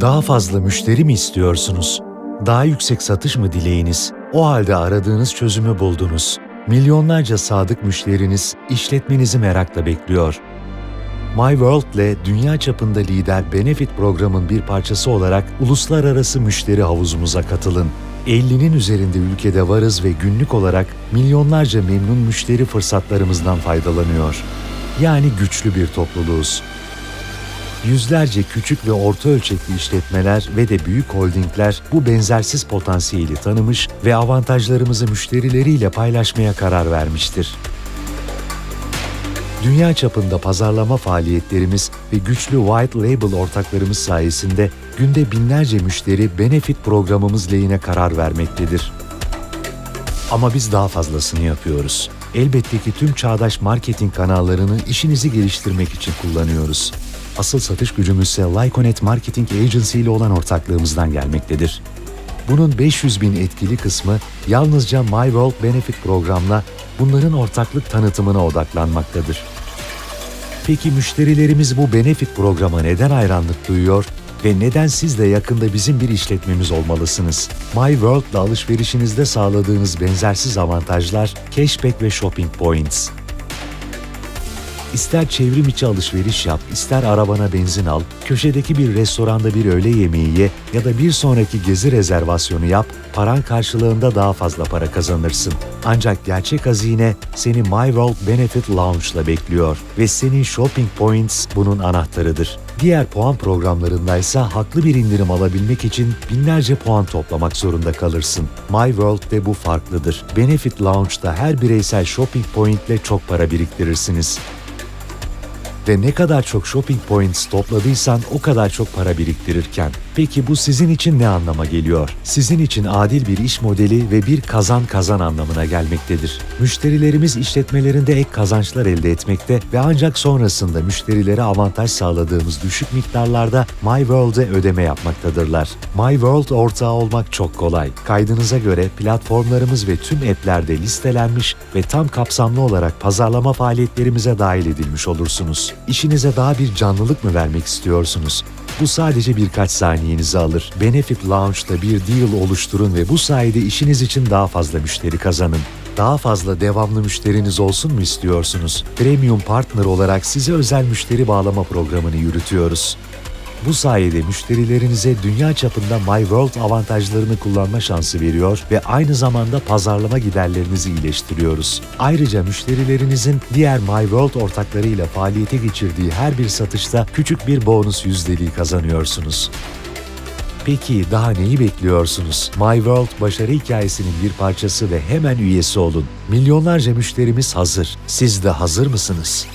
Daha fazla müşteri mi istiyorsunuz? Daha yüksek satış mı dileğiniz? O halde aradığınız çözümü buldunuz. Milyonlarca sadık müşteriniz işletmenizi merakla bekliyor. My ile dünya çapında lider Benefit programın bir parçası olarak uluslararası müşteri havuzumuza katılın. 50'nin üzerinde ülkede varız ve günlük olarak milyonlarca memnun müşteri fırsatlarımızdan faydalanıyor. Yani güçlü bir topluluğuz. Yüzlerce küçük ve orta ölçekli işletmeler ve de büyük holdingler bu benzersiz potansiyeli tanımış ve avantajlarımızı müşterileriyle paylaşmaya karar vermiştir. Dünya çapında pazarlama faaliyetlerimiz ve güçlü white label ortaklarımız sayesinde günde binlerce müşteri benefit programımız lehine karar vermektedir. Ama biz daha fazlasını yapıyoruz. Elbette ki tüm çağdaş marketing kanallarını işinizi geliştirmek için kullanıyoruz. Asıl satış gücümüz ise Lyconet Marketing Agency ile olan ortaklığımızdan gelmektedir. Bunun 500 bin etkili kısmı yalnızca My World Benefit programla bunların ortaklık tanıtımına odaklanmaktadır. Peki müşterilerimiz bu Benefit programa neden hayranlık duyuyor ve neden siz de yakında bizim bir işletmemiz olmalısınız? My World'la alışverişinizde sağladığınız benzersiz avantajlar, cashback ve shopping points. İster çevrim içi alışveriş yap, ister arabana benzin al, köşedeki bir restoranda bir öğle yemeği ye ya da bir sonraki gezi rezervasyonu yap, paran karşılığında daha fazla para kazanırsın. Ancak gerçek hazine seni My World Benefit Lounge'la bekliyor ve senin Shopping Points bunun anahtarıdır. Diğer puan programlarındaysa haklı bir indirim alabilmek için binlerce puan toplamak zorunda kalırsın. My World'de bu farklıdır. Benefit Lounge'da her bireysel shopping point ile çok para biriktirirsiniz ve ne kadar çok shopping points topladıysan o kadar çok para biriktirirken. Peki bu sizin için ne anlama geliyor? Sizin için adil bir iş modeli ve bir kazan kazan anlamına gelmektedir. Müşterilerimiz işletmelerinde ek kazançlar elde etmekte ve ancak sonrasında müşterilere avantaj sağladığımız düşük miktarlarda My World'e ödeme yapmaktadırlar. My World ortağı olmak çok kolay. Kaydınıza göre platformlarımız ve tüm app'lerde listelenmiş ve tam kapsamlı olarak pazarlama faaliyetlerimize dahil edilmiş olursunuz. İşinize daha bir canlılık mı vermek istiyorsunuz? Bu sadece birkaç saniyenizi alır. Benefit Launch'ta bir deal oluşturun ve bu sayede işiniz için daha fazla müşteri kazanın. Daha fazla devamlı müşteriniz olsun mu istiyorsunuz? Premium Partner olarak size özel müşteri bağlama programını yürütüyoruz. Bu sayede müşterilerinize dünya çapında My World avantajlarını kullanma şansı veriyor ve aynı zamanda pazarlama giderlerinizi iyileştiriyoruz. Ayrıca müşterilerinizin diğer My World ortaklarıyla faaliyete geçirdiği her bir satışta küçük bir bonus yüzdeliği kazanıyorsunuz. Peki daha neyi bekliyorsunuz? My World başarı hikayesinin bir parçası ve hemen üyesi olun. Milyonlarca müşterimiz hazır. Siz de hazır mısınız?